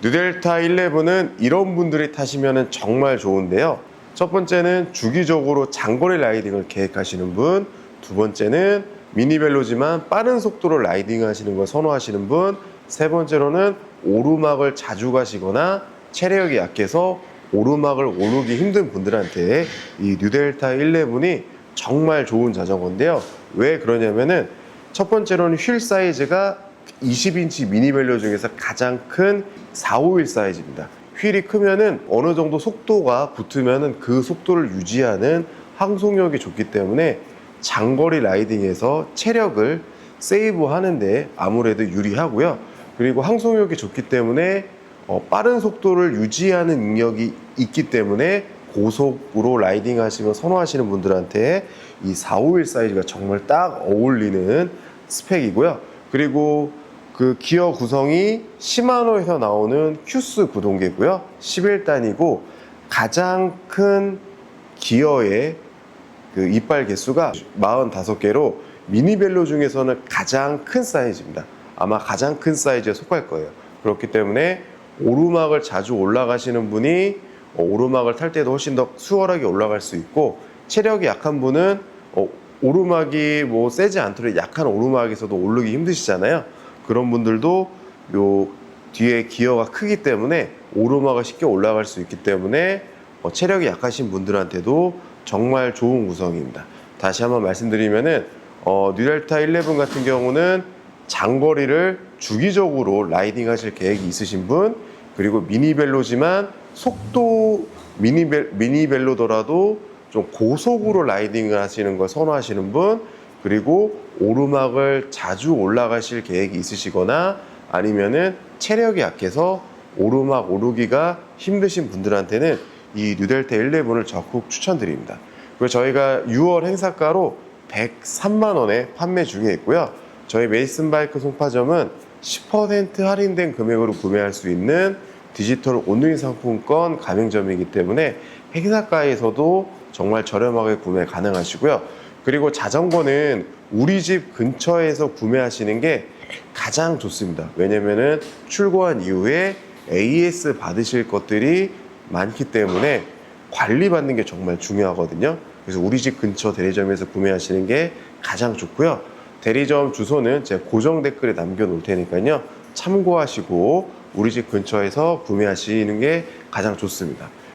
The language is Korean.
뉴델타 11은 이런 분들이 타시면 정말 좋은데요. 첫 번째는 주기적으로 장거리 라이딩을 계획하시는 분, 두 번째는 미니벨로지만 빠른 속도로 라이딩 하시는 걸 선호하시는 분, 세 번째로는 오르막을 자주 가시거나 체력이 약해서 오르막을 오르기 힘든 분들한테 이 뉴델타 11이 정말 좋은 자전거인데요. 왜 그러냐면은 첫 번째로는 휠 사이즈가 20인치 미니벨로 중에서 가장 큰 451 사이즈입니다. 휠이 크면은 어느 정도 속도가 붙으면은 그 속도를 유지하는 항속력이 좋기 때문에 장거리 라이딩에서 체력을 세이브 하는데 아무래도 유리하고요. 그리고 항속력이 좋기 때문에 어, 빠른 속도를 유지하는 능력이 있기 때문에 고속으로 라이딩 하시면 선호하시는 분들한테 이 451 사이즈가 정말 딱 어울리는 스펙이고요. 그리고 그 기어 구성이 시마노에서 나오는 큐스 구동계고요. 11단이고 가장 큰 기어의 그 이빨 개수가 45개로 미니벨로 중에서는 가장 큰 사이즈입니다. 아마 가장 큰 사이즈에 속할 거예요. 그렇기 때문에 오르막을 자주 올라가시는 분이 어, 오르막을 탈 때도 훨씬 더 수월하게 올라갈 수 있고 체력이 약한 분은 어, 오르막이 뭐 세지 않도록 약한 오르막에서도 오르기 힘드시잖아요. 그런 분들도 요 뒤에 기어가 크기 때문에 오르막을 쉽게 올라갈 수 있기 때문에 어, 체력이 약하신 분들한테도 정말 좋은 구성입니다. 다시 한번 말씀드리면은 어, 뉴델타 11 같은 경우는 장거리를 주기적으로 라이딩 하실 계획이 있으신 분 그리고 미니벨로지만 속도 미니벨, 미니벨로더라도 좀 고속으로 라이딩을 하시는 걸 선호하시는 분 그리고 오르막을 자주 올라가실 계획이 있으시거나 아니면은 체력이 약해서 오르막 오르기가 힘드신 분들한테는 이 뉴델타 11을 적극 추천드립니다. 그리고 저희가 6월 행사가로 103만 원에 판매 중에 있고요. 저희 메이슨 바이크 송파점은 10% 할인된 금액으로 구매할 수 있는 디지털 온누리 상품권 가맹점이기 때문에 행사가에서도 정말 저렴하게 구매 가능하시고요. 그리고 자전거는 우리 집 근처에서 구매하시는 게 가장 좋습니다. 왜냐면은 출고한 이후에 AS 받으실 것들이 많기 때문에 관리받는 게 정말 중요하거든요. 그래서 우리 집 근처 대리점에서 구매하시는 게 가장 좋고요. 대리점 주소는 제가 고정 댓글에 남겨놓을 테니까요. 참고하시고 우리 집 근처에서 구매하시는 게 가장 좋습니다.